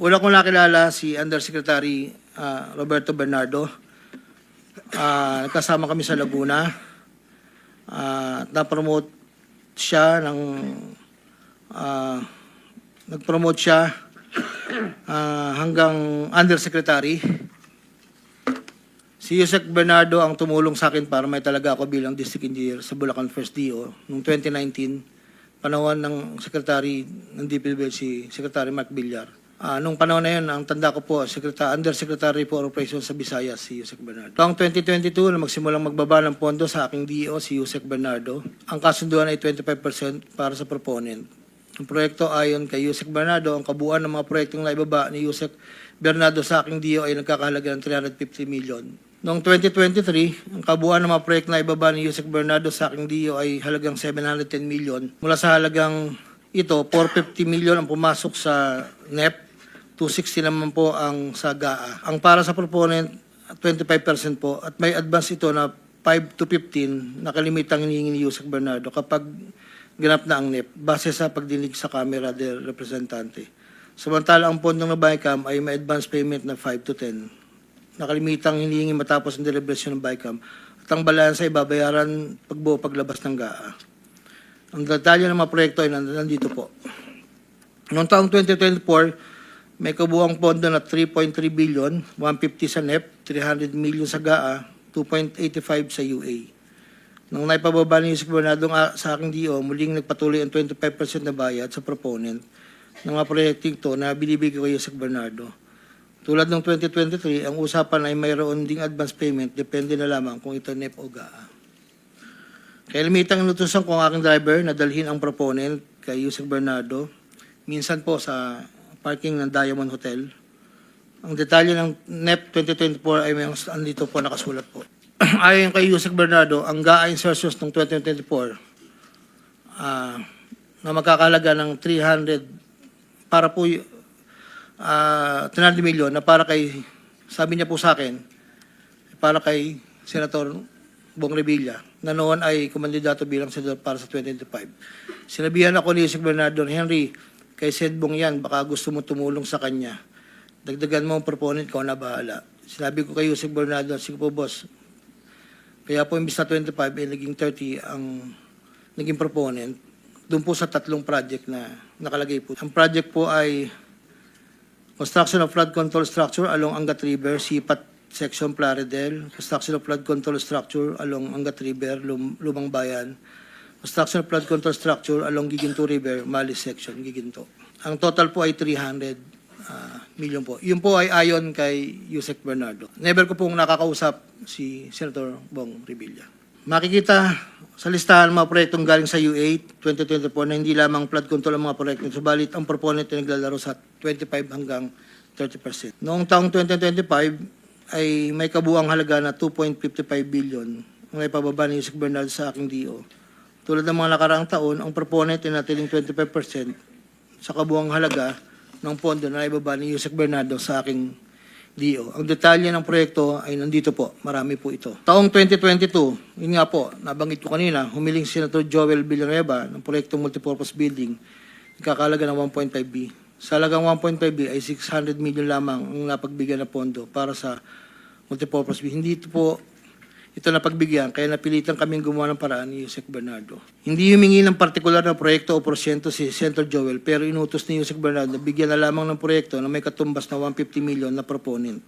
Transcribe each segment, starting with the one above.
Una kong nakilala si Undersecretary ah, Roberto Bernardo. Ah, kasama kami sa Laguna. Ah, na-promote siya ng ah, nag-promote siya ah, hanggang undersecretary. Si Yusek Bernardo ang tumulong sa akin para may talaga ako bilang district engineer sa Bulacan First DO noong 2019, panahon ng secretary ng DPWH si Secretary Mark Villar. Ah, nung panahon na yun, ang tanda ko po, Secretary, Undersecretary for Operations sa Visayas, si Yusek Bernardo. Taong 2022, na magsimulang magbaba ng pondo sa aking DO, si Yusek Bernardo, ang kasunduan ay 25% para sa proponent. Ang proyekto ayon kay Yusek Bernardo, ang kabuuan ng mga proyektong naibaba ni Yusek Bernardo sa aking DO ay nagkakahalaga ng 350 million. Noong 2023, ang kabuuan ng mga proyekto na ibaba ni Yusek Bernardo sa aking DO ay halagang 710 million. Mula sa halagang ito, 450 million ang pumasok sa NEP, 260 naman po ang sa GAA. Ang para sa proponent, 25% po at may advance ito na 5 to 15 na kalimitang hinihingi ni Yusek Bernardo kapag ganap na ang NEP base sa pagdinig sa camera del representante. Samantala ang pondong na BICAM ay may advance payment na 5 to 10 nakalimitang hinihingi matapos ang deliberasyon ng BICAM at ang balansa ay babayaran pagbuo paglabas ng GAA. Ang detalye ng mga proyekto ay nand- nandito po. Noong taong 2024, may kabuang pondo na 3.3 billion, 150 sa NEP, 300 million sa GAA, 2.85 sa UA. Nang naipababa ni Yusek Bernardo sa aking DO, muling nagpatuloy ang 25% na bayad sa proponent ng mga proyekting to na binibigay ko Yusek Bernardo. Tulad ng 2023, ang usapan ay mayroon ding advance payment, depende na lamang kung ito NEP o GAA. Kaya limitang inutusan ko ang aking driver na dalhin ang proponent kay Yusek Bernardo, minsan po sa parking ng Diamond Hotel. Ang detalye ng NEP 2024 ay may andito po nakasulat po. Ayon kay Yusek Bernardo, ang GAA insertions ng 2024 ah, na magkakalaga ng 300 para po y- ah 300 million na para kay, sabi niya po sa akin, para kay Senator Bong Revilla, na noon ay kumandidato bilang senador para sa 2025. Sinabihan ako ni Yusek Bernardo, Henry, kay Sed Bong yan, baka gusto mo tumulong sa kanya. Dagdagan mo ang proponent ko na bahala. Sinabi ko kay Yusek Bernardo, sige po boss, kaya po imbis na 25, eh, naging 30 ang naging proponent. Doon po sa tatlong project na nakalagay po. Ang project po ay construction of flood control structure along Angat River, Sipat Section Plaridel, construction of flood control structure along Angat River, Lum- Lumang Bayan, construction of flood control structure along Giginto River, Malis Section, Giginto. Ang total po ay 300 ah, million po. Yun po ay ayon kay Yusek Bernardo. Never ko pong nakakausap si Senator Bong Revilla. Makikita sa listahan mga proyektong galing sa U8 2024 na hindi lamang flood control ang mga proyekto, subalit ang proponent ay naglalaro sa 25 hanggang 30%. Noong taong 2025 ay may kabuang halaga na 2.55 billion ang naipababa ni Yusek Bernardo sa aking DO. Tulad ng mga nakaraang taon, ang proponent ay natiling 25% sa kabuang halaga ng pondo na naibaba ni Yusek Bernardo sa aking DO. Ang detalye ng proyekto ay nandito po. Marami po ito. Taong 2022, yun nga po, nabanggit ko kanina, humiling si Senator Joel Villanueva ng proyektong multipurpose building, ikakalaga ng 1.5B. Sa halagang 1.5B ay 600 million lamang ang napagbigyan na pondo para sa multipurpose building. Hindi ito po ito na pagbigyan, kaya napilitan kaming gumawa ng paraan ni Yusek Bernardo. Hindi humingi ng partikular na proyekto o porsyento si Senator Joel, pero inutos ni Yusek Bernardo na bigyan na lamang ng proyekto na may katumbas na 150 million na proponent.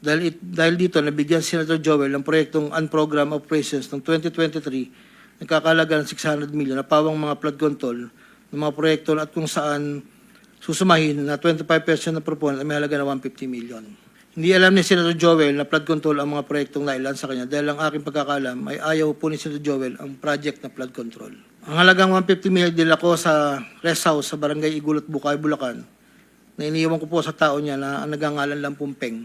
Dahil, it- dahil dito, nabigyan si Senator Joel ng proyektong unprogrammed operations ng 2023 nagkakalaga ng 600 million na pawang mga flood control ng mga proyekto at kung saan susumahin na 25% ng proponent ay may halaga na 150 million. Hindi alam ni Senator Joel na flood control ang mga proyektong nailan sa kanya dahil ang aking pagkakalam ay ayaw po ni Senator Joel ang project na flood control. Ang halagang 150 million dila ko sa rest house sa barangay Igulot, Bukay, Bulacan na iniiwan ko po sa tao niya na ang nagangalan lang pong Peng.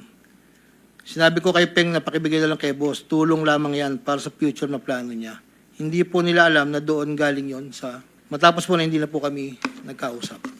Sinabi ko kay Peng na pakibigay na lang kay boss, tulong lamang yan para sa future na plano niya. Hindi po nila alam na doon galing yon sa... Matapos po na hindi na po kami nagkausap.